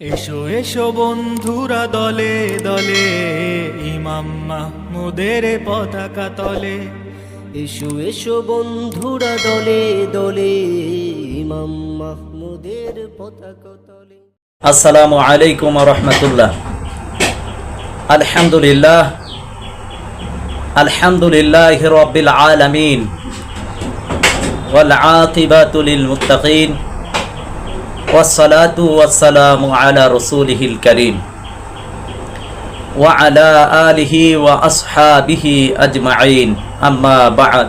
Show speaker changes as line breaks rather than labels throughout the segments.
এসো এসো বন্ধুরা দলে দলে ইমাম মাহমুদের পতাকা তলে
এসো এসো বন্ধুরা দলে দলে ইমাম মাহমুদের পতাকা তলে
আসসালামু আলাইকুম রহমতুল্লাহ আলহামদুলিল্লাহ আলহামদুলিল্লাহ রবিল আলমিন والعاقبة للمتقين والصلاة والسلام على رسوله الكريم وعلى آله وأصحابه أجمعين أما بعد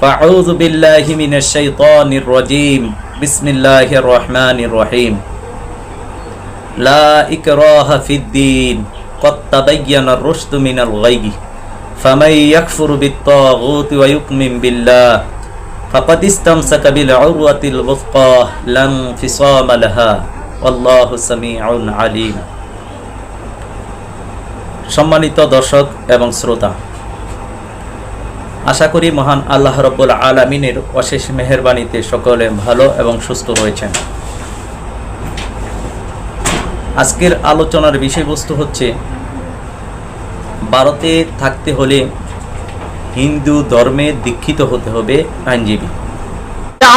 فأعوذ بالله من الشيطان الرجيم بسم الله الرحمن الرحيم لا إكراه في الدين قد تبين الرشد من الغي فمن يكفر بالطاغوت ويؤمن بالله فقد استمسك بالعروة الوثقى لا انفصام لها والله سميع عليم সম্মানিত দর্শক এবং শ্রোতা আশা করি মহান আল্লাহ রব্বুল আলমিনের অশেষ মেহরবানিতে সকলে ভালো এবং সুস্থ রয়েছেন আজকের আলোচনার বিষয়বস্তু হচ্ছে ভারতে থাকতে হলে হিন্দু ধর্মে দীক্ষিত হতে হবে আইনজীবী।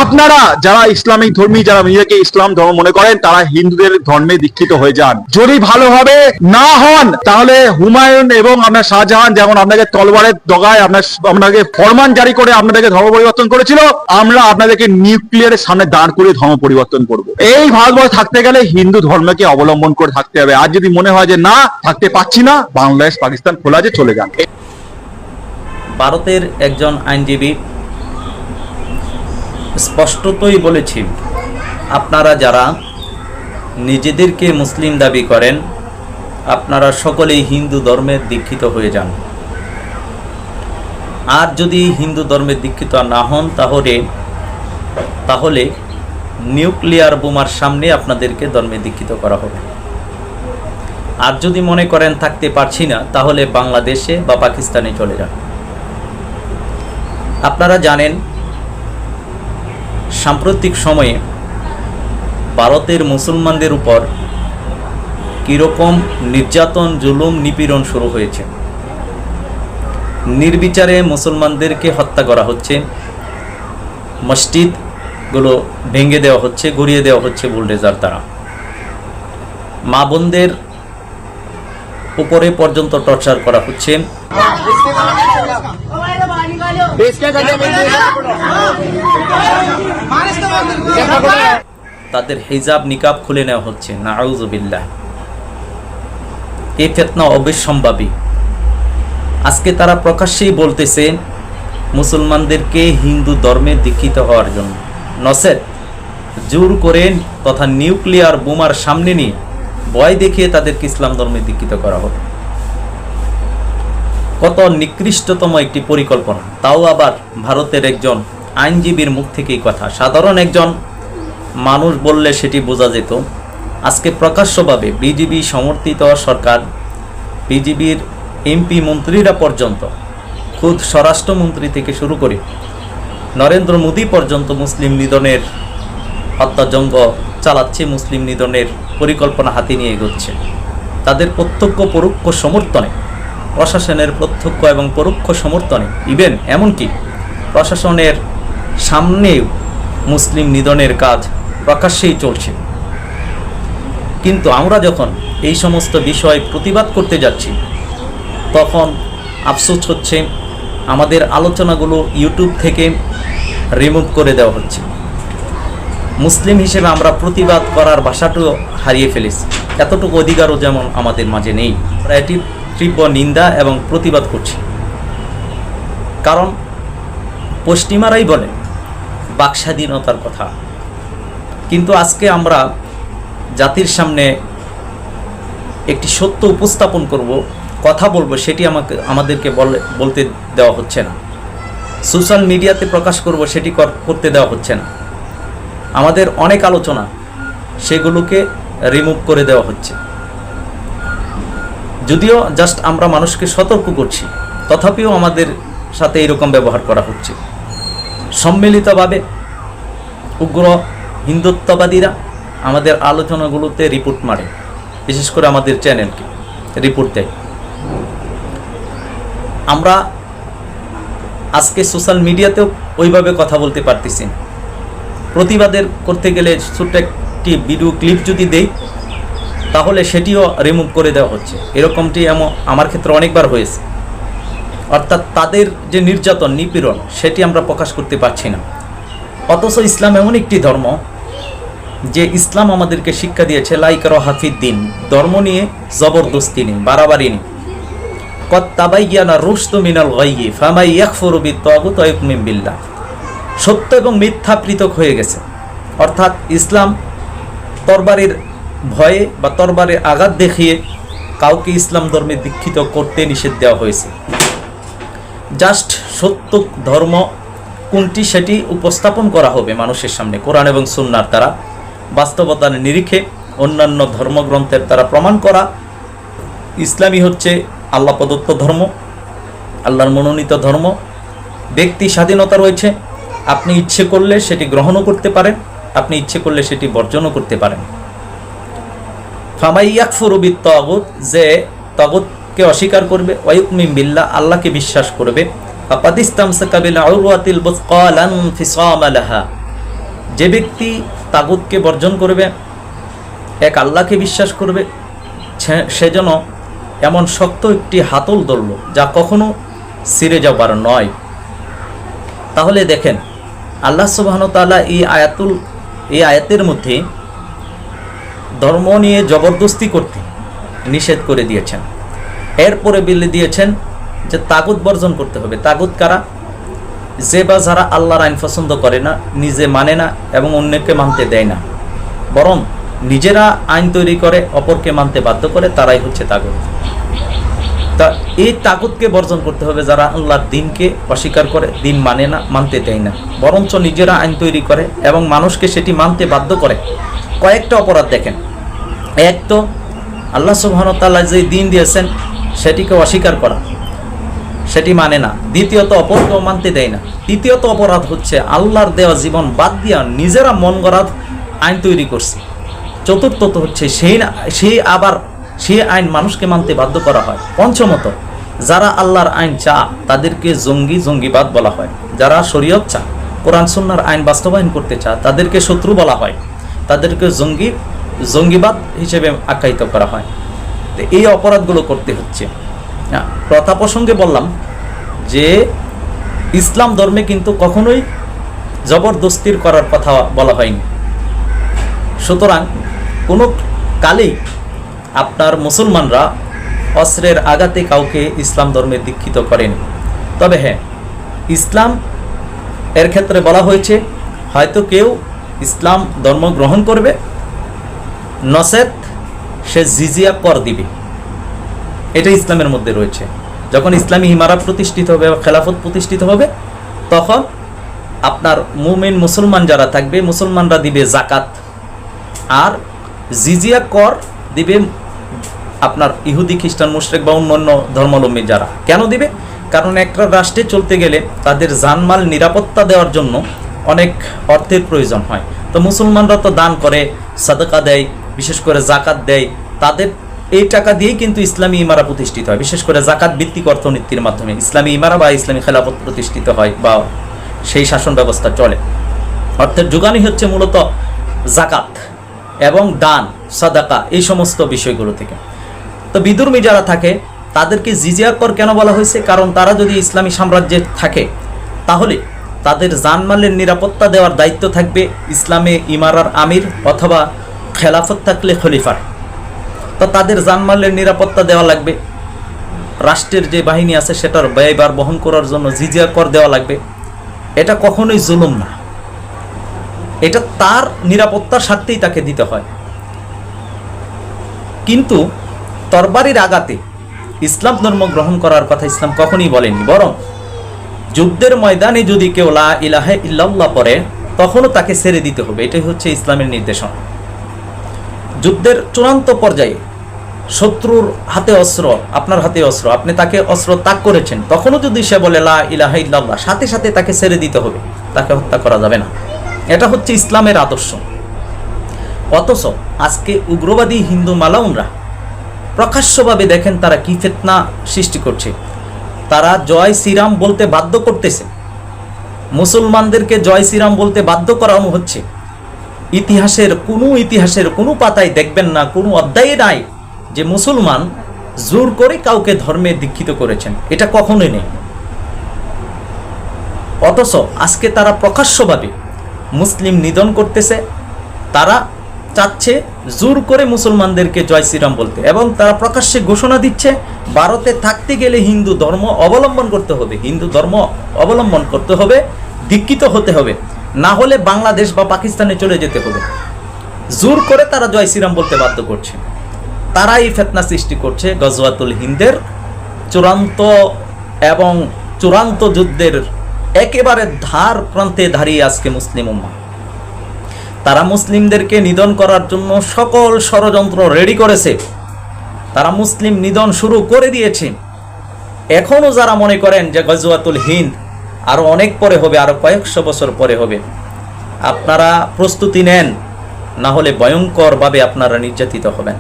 আপনারা যারা ইসলামিক ধর্মী, যারা নিজেকে ইসলাম ধর্ম মনে করেন, তারা হিন্দুদের ধর্মে দীক্ষিত হয়ে যান। যদি ভালোভাবে না হন, তাহলে হুমায়ুন এবং আপনার শাহজাহান যেমন আপনাকে তলবারের দগায় আপনার আপনাকে ফরমান জারি করে আপনাদেরকে ধর্ম পরিবর্তন করেছিল, আমরা আপনাদেরকে নিউক্লিয়ারের সামনে দাঁড় করে ধর্ম পরিবর্তন করব। এই ভারতবর্ষে থাকতে গেলে হিন্দু ধর্মকে অবলম্বন করে থাকতে হবে। আর যদি মনে হয় যে না, থাকতে পাচ্ছি না, বাংলাদেশ, পাকিস্তান খোলা যে চলে যান।
ভারতের একজন আইনজীবী স্পষ্টতই বলেছেন আপনারা যারা নিজেদেরকে মুসলিম দাবি করেন, আপনারা সকলেই হিন্দু ধর্মের দীক্ষিত হয়ে যান। আর যদি হিন্দু ধর্মের দীক্ষিত না হন, তাহলে তাহলে নিউক্লিয়ার বোমার সামনে আপনাদেরকে ধর্মে দীক্ষিত করা হবে। আর যদি মনে করেন থাকতে পারছি না, তাহলে বাংলাদেশে বা পাকিস্তানে চলে যান। আপনারা জানেন, সাম্প্রতিক সময়ে ভারতের মুসলমানদের উপর কীরকম নির্যাতন, জুলুম, নিপীড়ন শুরু হয়েছে। নির্বিচারে মুসলমানদেরকে হত্যা করা হচ্ছে। মসজিদগুলো ভেঙে দেওয়া হচ্ছে, গড়িয়ে দেওয়া হচ্ছে বুলডেজার দ্বারা। মা বোনদের উপরে পর্যন্ত টর্চার করা হচ্ছে। তাদের হিজাব নিকাব খুলে নেওয়া হচ্ছে। নাউজুবিল্লাহ এই ফেতনা অবিসম্ভাবী। আজকে তারা প্রকাশ্যেই বলতেছে, মুসলমানদেরকে হিন্দু ধর্মে দীক্ষিত হওয়ার জন্য। নসেদ জোর করে তথা নিউক্লিয়ার বোমার সামনে নিয়ে ভয় দেখিয়ে তাদেরকে ইসলাম ধর্মে দীক্ষিত করা হবে কত নিকৃষ্টতম একটি পরিকল্পনা। তাও আবার ভারতের একজন আইনজীবীর মুখ থেকেই কথা। সাধারণ একজন মানুষ বললে সেটি বোঝা যেত, আজকে প্রকাশ্যভাবে বিজেপি সমর্থিত সরকার, বিজেপির এমপি মন্ত্রীরা পর্যন্ত, খুদ স্বরাষ্ট্রমন্ত্রী থেকে শুরু করে নরেন্দ্র মোদী পর্যন্ত মুসলিম নিধনের হত্যাযজ্ঞ চালাচ্ছে, মুসলিম নিধনের পরিকল্পনা হাতে নিয়ে এগোচ্ছে। তাদের প্রত্যক্ষ পরোক্ষ সমর্থনে প্রশাসনের প্রত্যক্ষ এবং পরোক্ষ সমর্থনে। ইভেন এমনকি প্রশাসনের সামনেও মুসলিম নিধনের কাজ প্রকাশ্যেই চলছে। কিন্তু আমরা যখন এই সমস্ত বিষয় প্রতিবাদ করতে যাচ্ছি, তখন আফসোস হচ্ছে আমাদের আলোচনাগুলো ইউটিউব থেকে রিমুভ করে দেওয়া হচ্ছে। মুসলিম হিসেবে আমরা প্রতিবাদ করার ভাষাটাও হারিয়ে ফেলেছি। এতটুকু অধিকারও যেমন আমাদের মাঝে নেই। এটি তীব্র নিন্দা এবং প্রতিবাদ করছি। কারণ পশ্চিমারাই বলে বাক স্বাধীনতার কথা। কিন্তু আজকে আমরা জাতির সামনে একটি সত্য উপস্থাপন করব, কথা বলব, সেটি আমাকে, আমাদেরকে বলে, বলতে দেওয়া হচ্ছে না। সোশ্যাল মিডিয়াতে প্রকাশ করব, সেটি কর- করতে দেওয়া হচ্ছে না। আমাদের অনেক আলোচনা সেগুলোকে রিমুভ করে দেওয়া হচ্ছে। যদিও জাস্ট আমরা মানুষকে সতর্ক করছি, তথাপিও আমাদের সাথে এরকম ব্যবহার করা হচ্ছে। সম্মিলিতভাবে উগ্র হিন্দুত্ববাদীরা আমাদের আলোচনাগুলোতে রিপোর্ট মারে, বিশেষ করে আমাদের চ্যানেলকে রিপোর্ট দেয়। আমরা আজকে সোশ্যাল মিডিয়াতেও ওইভাবে কথা বলতে পারতেছি প্রতিবাদের করতে গেলে ছোট্ট একটি ভিডিও ক্লিপ যদি দেই তাহলে সেটিও রিমুভ করে দেওয়া হচ্ছে। এরকমটি এমন আমার ক্ষেত্রে অনেকবার হয়েছে। অর্থাৎ তাদের যে নির্যাতন, নিপীড়ন, সেটি আমরা প্রকাশ করতে পারছি না। অথচ ইসলাম এমন একটি ধর্ম যে ইসলাম আমাদেরকে শিক্ষা দিয়েছে লাইকার হাফিদ দিন ধর্ম নিয়ে জবরদস্তি নেই, বাড়াবাড়ি নেই। কত তাবাইয়ানা রুশতু মিনাল গাইয়ি, ফামাই ইয়াকফুরু বিত-তাগুত ওয়া ইউমিন বিল্লাহ। সত্য এবং মিথ্যা পৃথক হয়ে গেছে। অর্থাৎ ইসলাম তরবারির ভয়ে বা তরবারে আঘাত দেখিয়ে কাউকে ইসলাম ধর্মে দীক্ষিত করতে নিষেধ দেওয়া হয়েছে। জাস্ট সত্য ধর্ম কোনটি সেটি উপস্থাপন করা হবে মানুষের সামনে কোরআন এবং সুন্নার দ্বারা। বাস্তবতার নিরিখে অন্যান্য ধর্মগ্রন্থের দ্বারা প্রমাণ করা। ইসলামই হচ্ছে আল্লাহ প্রদত্ত ধর্ম, আল্লাহর মনোনীত ধর্ম। ব্যক্তি স্বাধীনতা রয়েছে, আপনি ইচ্ছে করলে সেটি গ্রহণও করতে পারেন, আপনি ইচ্ছে করলে সেটি বর্জনও করতে পারেন। তগুত যে তগুতকে অস্বীকার করবে ওয়াইকমিম বিল্লাহ, আল্লাহকে বিশ্বাস করবে। যে ব্যক্তি তাগুতকে বর্জন করবে, এক আল্লাহকে বিশ্বাস করবে, সে- যেন এমন শক্ত একটি হাতল ধরল, যা কখনো সিরে যাবার নয়। তাহলে দেখেন, আল্লাহ সুবাহন এই আয়াতুল, এই আয়াতের মধ্যে ধর্ম নিয়ে জবরদস্তি করতে নিষেধ করে দিয়েছেন। এরপরে বিলে দিয়েছেন যে তাগুত বর্জন করতে হবে। তাগুত কারা? যে বা যারা আল্লাহর আইন পছন্দ করে না, নিজে মানে না এবং অন্যকে মানতে দেয় না। বরং নিজেরা আইন তৈরি করে, অপরকে মানতে বাধ্য করে, তারাই হচ্ছে তাগুত। তা এই তাগুতকে বর্জন করতে হবে যারা আল্লাহর দিনকে অস্বীকার করে, দিন মানে না, মানতে দেয় না। বরঞ্চ নিজেরা আইন তৈরি করে এবং মানুষকে সেটি মানতে বাধ্য করে। কয়েকটা অপরাধ দেখেন। এক তো আল্লাহ সুবাহতাল্লাহ যে দিন দিয়েছেন, সেটিকে অস্বীকার করা। সেটি মানে না। দ্বিতীয়ত, অপরকেও মানতে দেয় না। তৃতীয়ত অপরাধ হচ্ছে আল্লাহর দেওয়া জীবন বাদ দিয়া নিজেরা মন গড়া আইন তৈরি করছে। চতুর্থত হচ্ছে সেই সেই আবার সেই আইন মানুষকে মানতে বাধ্য করা হয়। পঞ্চমত, যারা আল্লাহর আইন চা তাদেরকে জঙ্গি জঙ্গিবাদ বলা হয়। যারা শরীয়ত চা কোরআন সুন্নার আইন বাস্তবায়ন করতে চা তাদেরকে শত্রু বলা হয়। তাদেরকে জঙ্গি জঙ্গিবাদ হিসেবে আখ্যায়িত করা হয়। তো এই অপরাধগুলো করতে হচ্ছে। হ্যাঁ, প্রথা প্রসঙ্গে বললাম যে ইসলাম ধর্মে কিন্তু কখনোই জবরদস্তির করার কথা বলা হয়নি। সুতরাং কোনো কালেই আপনার মুসলমানরা অস্ত্রের আঘাতে কাউকে ইসলাম ধর্মে দীক্ষিত করেন। তবে হ্যাঁ ইসলাম এর ক্ষেত্রে বলা হয়েছে হয়তো কেউ ইসলাম ধর্ম গ্রহণ করবে নসেত সে জিজিয়া কর দিবে। এটা ইসলামের মধ্যে রয়েছে। যখন ইসলামী হিমারা প্রতিষ্ঠিত হবে বা খেলাফত প্রতিষ্ঠিত হবে, তখন আপনার মুমিন মুসলমান যারা থাকবে, মুসলমানরা দিবে জাকাত আর জিজিয়া কর দিবে আপনার ইহুদি, খ্রিস্টান, মুশরেক বা অন্যান্য ধর্মাবলম্বী যারা। কেন দিবে? কারণ একটা রাষ্ট্রে চলতে গেলে তাদের জানমাল নিরাপত্তা দেওয়ার জন্য অনেক অর্থের প্রয়োজন হয়। তো মুসলমানরা তো দান করে, সাদাকা দেয়, বিশেষ করে জাকাত দেয়। তাদের এই টাকা দিয়েই কিন্তু ইসলামী ইমারা প্রতিষ্ঠিত হয়। বিশেষ করে জাকাত ভিত্তিক অর্থনীতির মাধ্যমে ইসলামী ইমারা বা ইসলামী খেলাফত প্রতিষ্ঠিত হয় বা সেই শাসন ব্যবস্থা চলে। অর্থের যোগানই হচ্ছে মূলত জাকাত এবং দান, সাদাকা এই সমস্ত বিষয়গুলো থেকে। তো বিদুর্মী যারা থাকে, তাদেরকে জিজিয়া কর কেন বলা হয়েছে? কারণ তারা যদি ইসলামী সাম্রাজ্যে থাকে, তাহলে তাদের জানমালের নিরাপত্তা দেওয়ার দায়িত্ব থাকবে ইসলামে ইমারার আমির অথবা খেলাফত থাকলে খলিফার। তো তাদের জানমালের নিরাপত্তা দেওয়া লাগবে। রাষ্ট্রের যে বাহিনী আছে সেটার ব্যয়বার বহন করার জন্য জিজিয়া কর দেওয়া লাগবে। এটা কখনোই জুলুম না। এটা তার নিরাপত্তার স্বার্থেই তাকে দিতে হয়। কিন্তু তরবারির আঘাতে ইসলাম ধর্ম গ্রহণ করার কথা ইসলাম কখনই বলেনি, বরং যুদ্ধের ময়দানে যদি কেউ লা ইলাহে ইল্লাল্লাহ পড়ে, তখনও তাকে ছেড়ে দিতে হবে। এটাই হচ্ছে ইসলামের নির্দেশনা। যুদ্ধের চূড়ান্ত পর্যায়ে শত্রুর হাতে অস্ত্র, আপনার হাতে অস্ত্র, আপনি তাকে অস্ত্র তাক করেছেন, তখনও যদি সে বলে লা ইলাহা ইল্লাল্লাহ, সাথে সাথে তাকে ছেড়ে দিতে হবে। তাকে হত্যা করা যাবে না। এটা হচ্ছে ইসলামের আদর্শ। অথচ আজকে উগ্রবাদী হিন্দু মালাউনরা প্রকাশ্যভাবে দেখেন তারা কি ফেতনা সৃষ্টি করছে। তারা জয় শ্রীরাম বলতে বাধ্য করতেছে। মুসলমানদেরকে জয় শ্রীরাম বলতে বাধ্য করানো হচ্ছে। ইতিহাসের কোনো ইতিহাসের কোনো পাতায় দেখবেন না, কোনো অধ্যায়ে নাই যে মুসলমান জোর করে কাউকে ধর্মে দীক্ষিত করেছেন। এটা কখনোই নেই। অথচ আজকে তারা প্রকাশ্যভাবে মুসলিম নিধন করতেছে। তারা চাচ্ছে জোর করে মুসলমানদেরকে জয় শ্রীরাম বলতে। এবং তারা প্রকাশ্যে ঘোষণা দিচ্ছে, ভারতে থাকতে গেলে হিন্দু ধর্ম অবলম্বন করতে হবে। হিন্দু ধর্ম অবলম্বন করতে হবে, দীক্ষিত হতে হবে। না হলে বাংলাদেশ বা পাকিস্তানে চলে যেতে হবে। জোর করে তারা জয় শ্রীরাম বলতে বাধ্য করছে। তারাই ফেতনা সৃষ্টি করছে গজওয়াতুল হিন্দের। চূড়ান্ত এবং চূড়ান্ত যুদ্ধের একেবারে ধার প্রান্তে দাঁড়িয়ে আজকে মুসলিম উম্মা তারা মুসলিমদেরকে নিধন করার জন্য সকল ষড়যন্ত্র রেডি করেছে। তারা মুসলিম নিধন শুরু করে দিয়েছে। এখনও যারা মনে করেন যে গজওয়াতুল হিন্দ আরও অনেক পরে হবে আরও কয়েকশো বছর পরে হবে, আপনারা প্রস্তুতি নেন, না হলে ভয়ঙ্করভাবে আপনারা নির্যাতিত হবেন।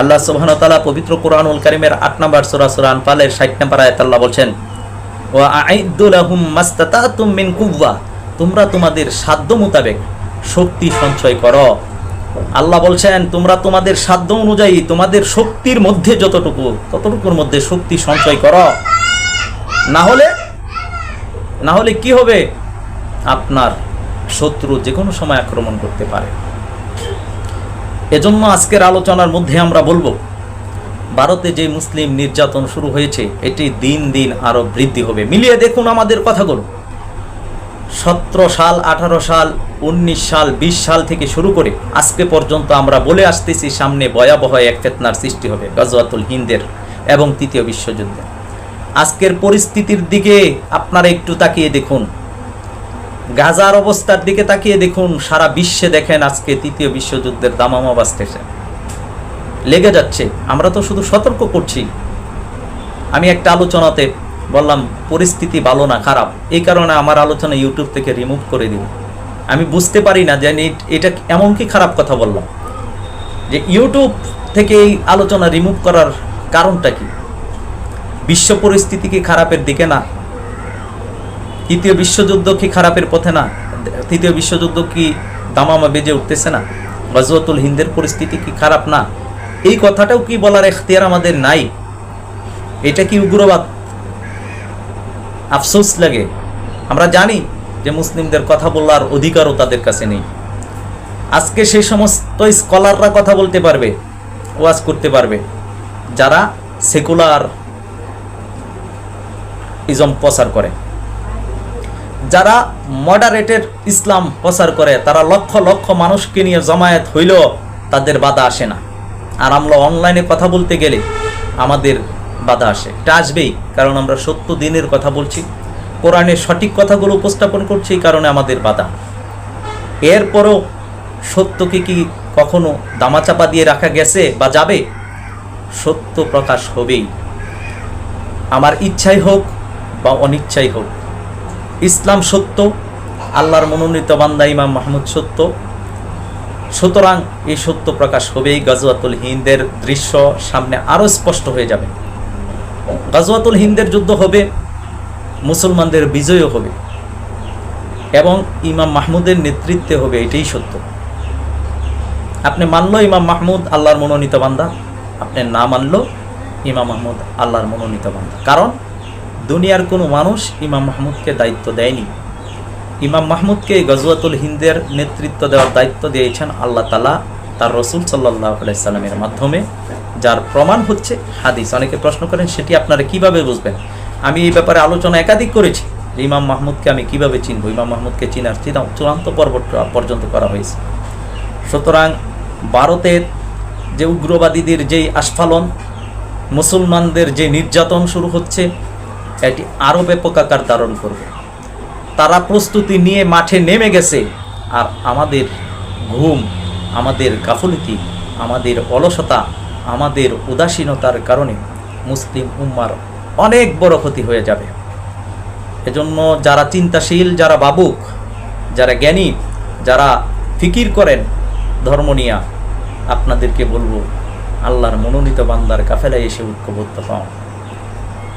আল্লাহ সুবহান তাআলা পবিত্র কোরআনুল কারিমের আট নম্বর সূরা সূরা 60 নম্বর আয়াত আল্লাহ বলছেন, ওয়া আইদ্দু লাহুম মাস্তাতাতুম মিন কুওয়া তোমরা তোমাদের সাধ্য মোতাবেক শক্তি সঞ্চয় করো। আল্লাহ বলছেন, তোমরা তোমাদের সাধ্য অনুযায়ী তোমাদের শক্তির মধ্যে যতটুকু, ততটুকুর মধ্যে শক্তি সঞ্চয় করো। না হলে না হলে কি হবে? আপনার শত্রু যে কোনো সময় আক্রমণ করতে পারে। এজন্য আজকের আলোচনার মধ্যে আমরা বলব, ভারতে যে মুসলিম নির্যাতন শুরু হয়েছে, এটি দিন দিন আরও বৃদ্ধি হবে। মিলিয়ে দেখুন আমাদের কথাগুলো। সতেরো সাল, আঠারো সাল উনিশ সাল, বিশ সাল থেকে শুরু করে আজকে পর্যন্ত আমরা বলে আসতেছি সামনে ভয়াবহ এক ফেতনার সৃষ্টি হবে গজওয়াতুল হিন্দের এবং তৃতীয় বিশ্বযুদ্ধে। আজকের পরিস্থিতির দিকে আপনারা একটু তাকিয়ে দেখুন। গাজার অবস্থার দিকে তাকিয়ে দেখুন, সারা বিশ্বে দেখেন আজকে তৃতীয় বিশ্বযুদ্ধের দামামা বাজতেছে লেগে যাচ্ছে, আমরা তো শুধু সতর্ক করছি। আমি একটা আলোচনাতে বললাম, পরিস্থিতি ভালো না, খারাপ। এই কারণে আমার আলোচনা ইউটিউব থেকে রিমুভ করে দিল আমি বুঝতে পারি না যে এটা এমন কি খারাপ কথা বললাম। যে ইউটিউব থেকে এই আলোচনা রিমুভ করার কারণটা কি? বিশ্ব পরিস্থিতি কি খারাপের দিকে না? তৃতীয় বিশ্বযুদ্ধ কি খারাপের পথে না? তৃতীয় বিশ্বযুদ্ধ কি দামামা বেজে উঠতেছে না? গজওয়াতুল হিন্দের পরিস্থিতি কি খারাপ না? এই কথাটাও কি বলার এখতিয়ার আমাদের নাই? এটা কি উগ্রবাদ? আফসোস লাগে। আমরা জানি যে মুসলিমদের কথা বলার অধিকারও তাদের কাছে নেই। আজকে সেই সমস্ত স্কলাররা কথা বলতে পারবে, ওয়াজ করতে পারবে। যারা সেকুলার ইজম প্রচার করে। যারা মডারেটের ইসলাম প্রচার করে, তারা লক্ষ লক্ষ মানুষকে নিয়ে জমায়েত হইলেও তাদের বাধা আসে না। আর আমরা অনলাইনে কথা বলতে গেলে আমাদের বাধা আসে। এটা আসবেই, কারণ আমরা সত্য দিনের কথা বলছি। কোরআনের সঠিক কথাগুলো উপস্থাপন করছে এই কারণে আমাদের বাধা। এরপরও সত্যকে কি কখনো দামাচাপা দিয়ে রাখা গেছে বা যাবে? সত্য প্রকাশ হবেই। আমার ইচ্ছাই হোক বা অনিচ্ছাই হোক, ইসলাম সত্য, আল্লাহর মনোনীত বান্দা ইমাম মাহমুদ সত্য। সুতরাং এই সত্য প্রকাশ হবেই। গজওয়াতুল হিন্দের দৃশ্য সামনে আরও স্পষ্ট হয়ে যাবে। গজওয়াতুল হিন্দের যুদ্ধ হবে মুসলমানদের বিজয়ও হবে এবং ইমাম মাহমুদের নেতৃত্বে হবে, এটাই সত্য। আপনি মানলো ইমাম মাহমুদ আল্লাহর মনোনীত বান্দা? আপনি না মানলো ইমাম মাহমুদ আল্লাহর মনোনীত বান্দা। কারণ দুনিয়ার কোনো মানুষ ইমাম মাহমুদকে দায়িত্ব দেয়নি। ইমাম মাহমুদকে গজওয়াতুল হিন্দের নেতৃত্ব দেওয়ার দায়িত্ব দিয়েছেন আল্লাহ তালা তার রসুল সাল্লাহ সাল্লামের মাধ্যমে, যার প্রমাণ হচ্ছে হাদিস। অনেকে প্রশ্ন করেন, সেটি আপনারা কীভাবে বুঝবেন? আমি এই ব্যাপারে আলোচনা একাধিক করেছি। ইমাম মাহমুদকে আমি কীভাবে চিনব? ইমাম মাহমুদকে চিনার চিনা- চূড়ান্ত পর্ব পর্যন্ত করা হয়েছে। সুতরাং ভারতের যে উগ্রবাদীদের যেই আস্ফালন, মুসলমানদের যে নির্যাতন শুরু হচ্ছে, এটি আরও ব্যাপক আকার ধারণ করবে। তারা প্রস্তুতি নিয়ে মাঠে নেমে গেছে, আর আমাদের ঘুম, আমাদের গাফলতি, আমাদের অলসতা, আমাদের উদাসীনতার কারণে মুসলিম উম্মার অনেক বড় ক্ষতি হয়ে যাবে। এজন্য যারা চিন্তাশীল, যারা বাবুক, যারা জ্ঞানী, যারা ফিকির করেন ধর্ম নিয়া, আপনাদেরকে বলব, আল্লাহর মনোনীত বান্দার কাফেলায় এসে ঐক্যবদ্ধ হন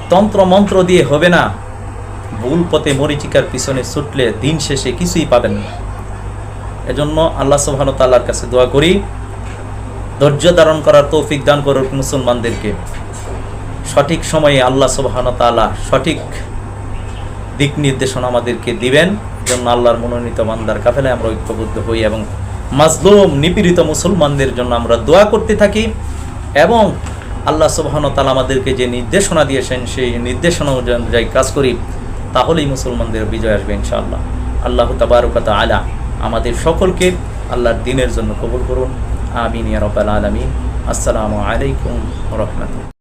তন্ত্র মন্ত্র দিয়ে হবে না। ভুল পথে মরিচিকার পিছনে ছুটলে দিন শেষে কিছুই পাবেন না। এজন্য আল্লাহ সুবহান তাল্লার কাছে দোয়া করি। ধৈর্য ধারণ করার তৌফিক দান করুক মুসলমানদেরকে। সঠিক সময়ে আল্লাহ সুবহান তাআলা সঠিক দিক নির্দেশনা আমাদেরকে দিবেন। জন্য আল্লাহর মনোনীত বান্দার কাফেলায় আমরা ঐক্যবদ্ধ হই এবং মাজলুম, নিপীড়িত মুসলমানদের জন্য আমরা দোয়া করতে থাকি এবং আল্লাহ সুবহান তাআলা আমাদেরকে যে নির্দেশনা দিয়েছেন, সেই নির্দেশনা অনুযায়ী কাজ করি, তাহলেই মুসলমানদের বিজয় আসবে ইনশাআল্লাহ। আল্লাহ তাবারকাত আলা আমাদের সকলকে আল্লাহর দিনের জন্য কবুল করুন। আমিন ইয়া রাব্বাল আলামিন। আসসালামু আলাইকুম ওয়া রাহমাতুল্লাহ।